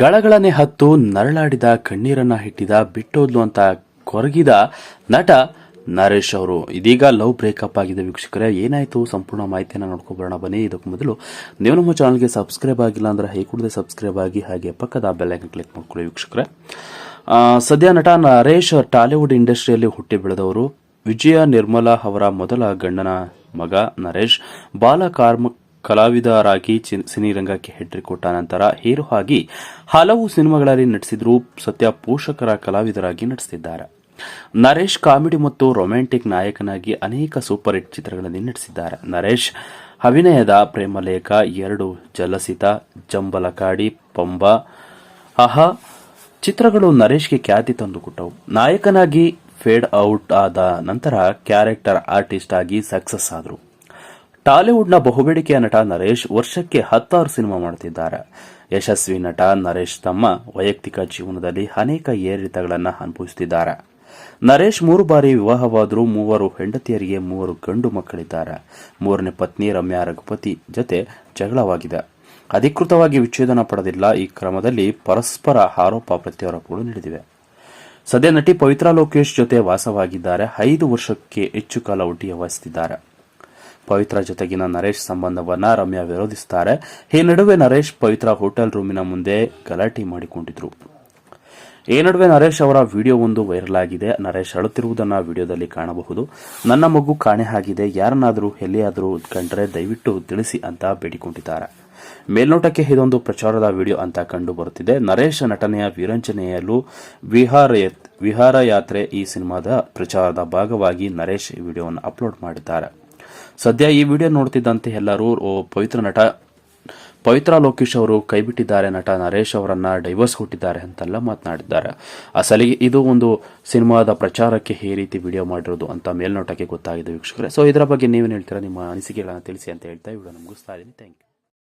ಗಳಗಳನೆ ಹತ್ತು ನರಳಾಡಿದ ಕಣ್ಣೀರನ್ನ ಹಿಟ್ಟಿದ ಬಿಟ್ಟೋದ್ಲು ಅಂತ ಕೊರಗಿದ ನಟ ನರೇಶ್ ಅವರು. ಇದೀಗ ಲವ್ ಬ್ರೇಕಪ್ ಆಗಿದೆ ವೀಕ್ಷಕರೇ. ಏನಾಯ್ತು? ಸಂಪೂರ್ಣ ಮಾಹಿತಿಯನ್ನು ನೋಡ್ಕೊಬರೋಣ. ಬನ್ನಿ ಇದಕ್ಕೂ ಮೊದಲು ನೀವು ನಮ್ಮ ಚಾನಲ್ಗೆ ಸಬ್ಸ್ಕ್ರೈಬ್ ಆಗಿಲ್ಲ ಅಂದ್ರೆ ಹೈ ಕೂಡದೆ ಸಬ್ಸ್ಕ್ರೈಬ್ ಆಗಿ ಹಾಗೆ ಪಕ್ಕದ ಬೆಲ್ಲೈಕನ್ ಕ್ಲಿಕ್ ಮಾಡ್ಕೊಳ್ಳಿ ವೀಕ್ಷಕರೇ. ಸದ್ಯ ನಟ ನರೇಶ್ ಟಾಲಿವುಡ್ ಇಂಡಸ್ಟ್ರಿಯಲ್ಲಿ ಹುಟ್ಟಿ ಬೆಳೆದವರು ವಿಜಯ ನಿರ್ಮಲಾ ಅವರ ಮೊದಲ ಗಂಡನ ಮಗ ನರೇಶ್, ಬಾಲ ಕಾರ್ಮ ಕಲಾವಿದರಾಗಿ ಸಿನಿರಂಗಕ್ಕೆ ಹೆಡ್ರಿ ಕೊಟ್ಟ ನಂತರ ಹೀರೋ ಆಗಿ ಹಲವು ಸಿನಿಮಾಗಳಲ್ಲಿ ನಟಿಸಿದ್ರು ಸತ್ಯ ಪೋಷಕರ ಕಲಾವಿದರಾಗಿ ನಟಿಸಿದ್ದಾರೆ ನರೇಶ್ ಕಾಮಿಡಿ ಮತ್ತು ರೊಮ್ಯಾಂಟಿಕ್ ನಾಯಕನಾಗಿ ಅನೇಕ ಸೂಪರ್ ಹಿಟ್ ಚಿತ್ರಗಳಲ್ಲಿ ನಟಿಸಿದ್ದಾರೆ. ನರೇಶ್ ಅಭಿನಯದ ಪ್ರೇಮಲೇಖ ಎರಡು ಜಲಸಿತ, ಜಂಬಲಕಾಡಿ, ಪಂಬ, ಅಹ, ಚಿತ್ರಗಳು ನರೇಶ್ಗೆ ಖ್ಯಾತಿ ತಂದುಕೊಟ್ಟವು. ನಾಯಕನಾಗಿ ಫೇಡ್ ಔಟ್ ಆದ ನಂತರ ಕ್ಯಾರೆಕ್ಟರ್ ಆರ್ಟಿಸ್ಟ್ ಆಗಿ ಸಕ್ಸಸ್ ಆದರು. ಟಾಲಿವುಡ್ನ ಬಹುಬೇಡಿಕೆಯ ನಟ ನರೇಶ್ ವರ್ಷಕ್ಕೆ ಹತ್ತಾರು ಸಿನಿಮಾ ಮಾಡುತ್ತಿದ್ದಾರೆ. ಯಶಸ್ವಿ ನಟ ನರೇಶ್ ತಮ್ಮ ವೈಯಕ್ತಿಕ ಜೀವನದಲ್ಲಿ ಅನೇಕ ಏರಿಳಿತಗಳನ್ನು ಅನುಭವಿಸುತ್ತಿದ್ದಾರೆ. ನರೇಶ್ ಮೂರು ಬಾರಿ ವಿವಾಹವಾದರೂ ಮೂವರು ಹೆಂಡತಿಯರಿಗೆ ಮೂವರು ಗಂಡು ಮಕ್ಕಳಿದ್ದಾರೆ. ಮೂರನೇ ಪತ್ನಿ ರಮ್ಯಾ ರಘುಪತಿ ಜೊತೆ ಜಗಳವಾಗಿದೆ. ಅಧಿಕೃತವಾಗಿ ವಿಚ್ಛೇದನ ಪಡೆದಿಲ್ಲ ಈ ಕ್ರಮದಲ್ಲಿ ಪರಸ್ಪರ ಆರೋಪ ಪ್ರತ್ಯಾರೋಪಗಳು ನಡೆದಿವೆ. ಸದ್ಯ ನಟಿ ಪವಿತ್ರ ಲೋಕೇಶ್ ಜೊತೆ ವಾಸವಾಗಿದ್ದಾರೆ. ಐದು ವರ್ಷಕ್ಕೆ ಹೆಚ್ಚು ಕಾಲ ಒಟ್ಟಿಗೆ ವಾಸಿಸಿದ್ದಾರೆ ಪವಿತ್ರ ಜೊತೆಗಿನ ನರೇಶ್ ಸಂಬಂಧವನ್ನ ರಮ್ಯಾ ವಿರೋಧಿಸುತ್ತಾರೆ ಈ ನಡುವೆ ನರೇಶ್ ಪವಿತ್ರ ಹೋಟೆಲ್ ರೂಮಿನ ಮುಂದೆ ಗಲಾಟೆ ಮಾಡಿಕೊಂಡಿದ್ರು. ಈ ನಡುವೆ ನರೇಶ್ ಅವರ ವಿಡಿಯೋ ಒಂದು ವೈರಲ್ ಆಗಿದೆ. ನರೇಶ್ ಅಳುತ್ತಿರುವುದನ್ನು ವಿಡಿಯೋದಲ್ಲಿ ಕಾಣಬಹುದು. ನನ್ನ ಮಗು ಕಾಣೆ ಆಗಿದೆ. ಯಾರನ್ನಾದರೂ, ಎಲ್ಲಿಯಾದರೂ ಕಂಡ್ರೆ ದಯವಿಟ್ಟು ತಿಳಿಸಿ ಅಂತ ಬೇಡಿಕೊಂಡಿದ್ದಾರೆ. ಮೇಲ್ನೋಟಕ್ಕೆ ಇದೊಂದು ಪ್ರಚಾರದ ವಿಡಿಯೋ ಅಂತ ಕಂಡು ಬರುತ್ತಿದೆ. ನರೇಶ್ ನಟನೆಯ ವೀರಂಜನೆಯಲ್ಲೂ ವಿಹಾರಯತ್ ವಿಹಾರ ಯಾತ್ರೆ ಈ ಸಿನಿಮಾದ ಪ್ರಚಾರದ ಭಾಗವಾಗಿ ನರೇಶ್ ಈ ವಿಡಿಯೋವನ್ನು ಅಪ್ಲೋಡ್ ಮಾಡಿದ್ದಾರೆ. ಸದ್ಯ ಈ ವಿಡಿಯೋ ನೋಡ್ತಿದ್ದಂತೆ ಎಲ್ಲರೂ ಪವಿತ್ರ ನಟ, ಪವಿತ್ರ ಲೋಕೇಶ್ ಅವರು ಕೈಬಿಟ್ಟಿದ್ದಾರೆ ನಟ ನರೇಶ್ ಅವರನ್ನ ಡೈವರ್ಸ್ ಕೊಟ್ಟಿದ್ದಾರೆ ಅಂತೆಲ್ಲ ಮಾತನಾಡಿದ್ದಾರೆ. ಅಸಲಿಗೆ ಇದು ಒಂದು ಸಿನಿಮಾದ ಪ್ರಚಾರಕ್ಕೆ ಈ ರೀತಿ ವಿಡಿಯೋ ಮಾಡಿರೋದು ಅಂತ ಮೇಲ್ನೋಟಕ್ಕೆ ಗೊತ್ತಾಗಿದೆ ವೀಕ್ಷಕರೇ. ಸೊ ಇದರ ಬಗ್ಗೆ ನೀವೇನು ಹೇಳ್ತೀರಾ? ನಿಮ್ಮ ಅನಿಸಿಕೆಗಳನ್ನು ತಿಳಿಸಿ ಅಂತ ಹೇಳ್ತಾ ವಿಡಿಯೋ ಮುಗಿಸ್ತಾ ಇದ್ದೀನಿ. Thank you